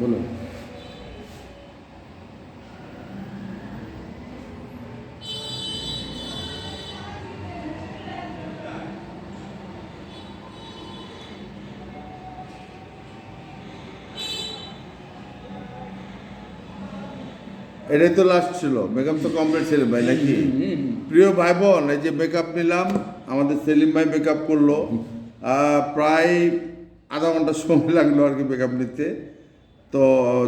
বলুন। এটাই তো লাস্ট ছিল। মেকআপ তো কমপ্লিট ছিল ভাই নাকি? প্রিয় ভাই বোন এই যে মেকআপ নিলাম আমাদের সেলিম ভাই মেকআপ করল। আহ, প্রায় আধা ঘণ্টা সময় লাগল আর কি মেকআপ নিতে। তো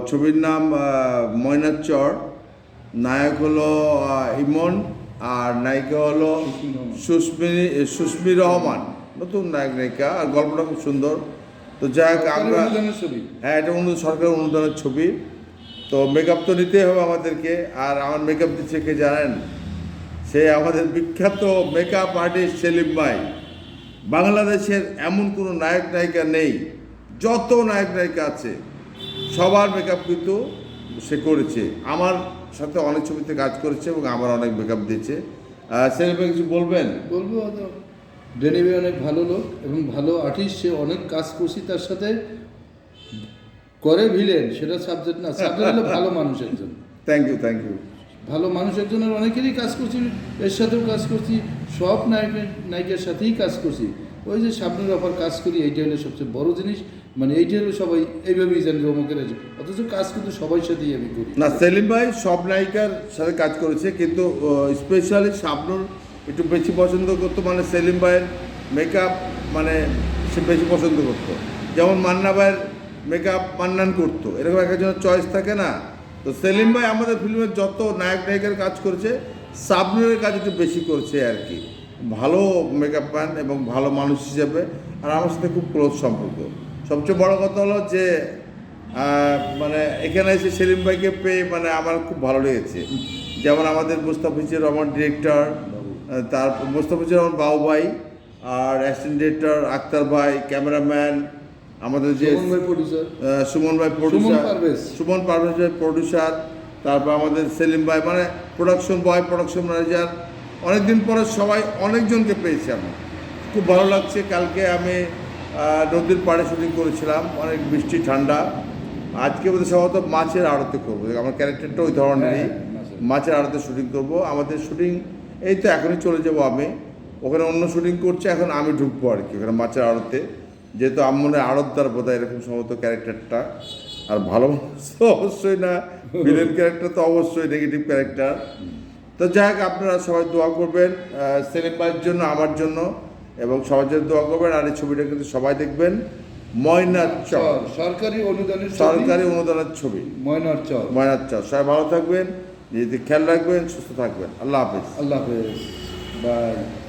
ছবির নাম ময়নার চর। নায়ক হলো ইমন আর নায়িকা হলো সুস্মি সুস্মি রহমান। নতুন নায়ক নায়িকা আর গল্পটা খুব সুন্দর। তো যাই হোক আমরা ছবি। হ্যাঁ এটা অনু সরকার অনুদানের ছবি। তো মেকআপ তো নিতেই হবে আমাদেরকে। আর আমার মেকআপ দিচ্ছে কে জানেন? সে আমাদের বিখ্যাত মেকআপ আর্টিস্ট সেলিম ভাই। বাংলাদেশের এমন কোনো নায়ক নায়িকা নেই। যত নায়ক নায়িকা আছে। সবার মেকআপ কিন্তু সে করেছে। আমার সাথে অনেক ছবিতে কাজ করেছে এবং আমার অনেক মেকআপ দিয়েছে। সেলিম কিছু বলবেন? বলব হয়তো অনেক ভালো লোক এবং ভালো আর্টিস্ট সে অনেক কাজ করছি তার সাথে। করে ভিলেন সেটা সাবজেক্ট না। সাবজেক্ট হলো ভালো মানুষ একজন থ্যাংক ইউ থ্যাংক ইউ ভালো মানুষ একজনের অনেকেরই কাজ করছি এর সাথেও কাজ করছি সব নায়কের নায়িকার সাথেই কাজ করছি। ওই যে সামনের অফার কাজ করি এইটা হলো সবচেয়ে বড় জিনিস। মানে এইটা হলো সবাই এইভাবেই জানি অমুকের আছে। অথচ কাজ কিন্তু সবাই সাথেই আমি করি। না, সেলিম ভাই সব নায়িকার সাথে কাজ করেছে, কিন্তু স্পেশালি শাবনুর একটু বেশি পছন্দ করতো মানে সেলিম ভাইয়ের মেকআপ মানে সে বেশি পছন্দ করতো। যেমন মান্না ভাইয়ের মেকআপ মান্নান করতো, এরকম একটা জন্য চয়েস থাকে না। তো সেলিম ভাই আমাদের ফিল্মের যত নায়ক নায়িকার কাজ করেছে, শাবনুরের কাজ একটু বেশি করেছে আর কি। ভালো মেকআপ ম্যান এবং ভালো মানুষ হিসেবে, আর আমার সাথে খুব ক্লোজ সম্পর্ক। সবচেয়ে বড় কথা হলো যে মানে এখানে এসে সেলিম ভাইকে পেয়ে মানে আমার খুব ভালো লেগেছে। যেমন আমাদের মুস্তাফিজুর রহমান ডিরেক্টর তার মুস্তাফিজুর রহমান বাবু ভাই আর অ্যাসিস্ট্যান্ট ডিরেক্টর আক্তার ভাই ক্যামেরাম্যান আমাদের যে সুমন ভাই প্রডিউসার সুমন পারভেজ। ভাই প্রডিউসার তারপর আমাদের সেলিম ভাই মানে প্রোডাকশন বয় প্রোডাকশন ম্যানেজার অনেকদিন পরে সবাই অনেকজনকে পেয়েছি আমি খুব ভালো লাগছে কালকে আমি নদীর পাড়ে শুটিং করেছিলাম অনেক বৃষ্টি ঠান্ডা। আজকে বোধহয় সম্ভবত মাছের আড়তে করব। আমার ক্যারেক্টারটা ওই ধরনেরই হ্যাঁ, মাছের। আড়তে। শুটিং করব। আমাদের শুটিং এই তো এখনই চলে যাব আমি। ওখানে অন্য শুটিং করছে এখন আমি ঢুকবো আর কি ওখানে মাছের আড়তে। যেহেতু আমার মনে হয় আড়তদার বোধ হয় এরকম সম্ভবত ক্যারেক্টারটা আর ভালো তো অবশ্যই না ভিলেন ক্যারেক্টার তো অবশ্যই নেগেটিভ ক্যারেক্টার তো যাই হোক আপনারা সবাই দোয়া করবেন সেলিম ভাইয়ের জন্য আমার জন্য। এবং জন্য দোয়া করবেন। আর এই ছবিটা কিন্তু সবাই দেখবেন। ময়নার চর। সরকারি অনুদানের সরকারি অনুদানের ছবি। ময়নার চর। ময়নার চর। সবাই ভালো থাকবেন নিজেদের খেয়াল রাখবেন সুস্থ থাকবেন। আল্লাহ হাফেজ। আল্লাহ হাফেজ। বাই।